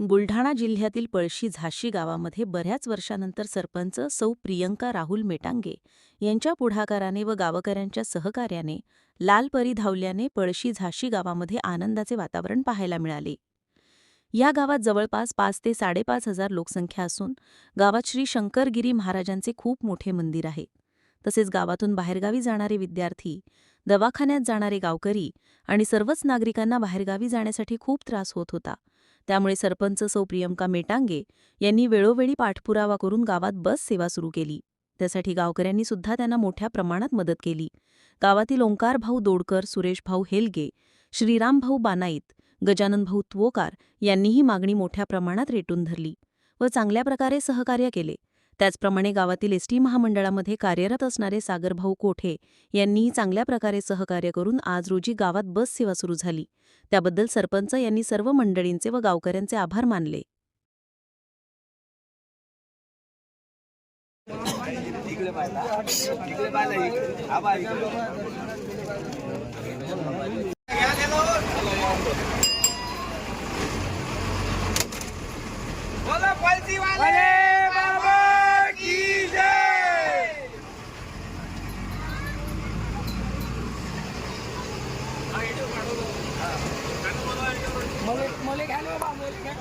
बुलढाणा जिल्ह्यातील पळशी झाशी गावामध्ये बऱ्याच वर्षानंतर सरपंच सौ प्रियंका राहुल मेटांगे यांच्या पुढाकाराने व गावकऱ्यांच्या सहकार्याने लाल परी धावल्याने पळशी झाशी गावामध्ये आनंदाचे वातावरण पाहायला मिळाले. या गावात जवळपास पाच ते साडेपाच हजार लोकसंख्या असून गावात श्री शंकरगिरी महाराजांचे खूप मोठे मंदिर आहे. तसेच गावातून बाहेरगावी जाणारे विद्यार्थी दवाखान्यात जाणारे गावकरी आणि सर्वच नागरिकांना बाहेरगावी जाण्यासाठी खूप त्रास होत होता. त्यामुळे सरपंच सौ प्रियंका मेटांगे यांनी वेळोवेळी पाठपुरावा करून गावात बस सेवा सुरू केली. त्यासाठी गावकऱ्यांनी सुद्धा त्यांना मोठ्या प्रमाणात मदत केली. गावातील ओंकार भाऊ दोडकर सुरेश भाऊ हेलगे श्रीराम भाऊ बानाईत गजानन भाऊ त्वोकार यांनीही मागणी मोठ्या प्रमाणात रेटून धरली व चांगल्या प्रकारे सहकार्य केले. त्याचप्रमाणे गावातील एसटी महामंडळामध्ये कार्यरत असणारे सागरभाऊ कोठे यांनीही चांगल्या प्रकारे सहकार्य करून आज रोजी गावात बस सेवा सुरू झाली. त्याबद्दल सरपंच यांनी सर्व मंडळींचे व गावकऱ्यांचे आभार मानले. बोला মলে গেল বা মলে গেল।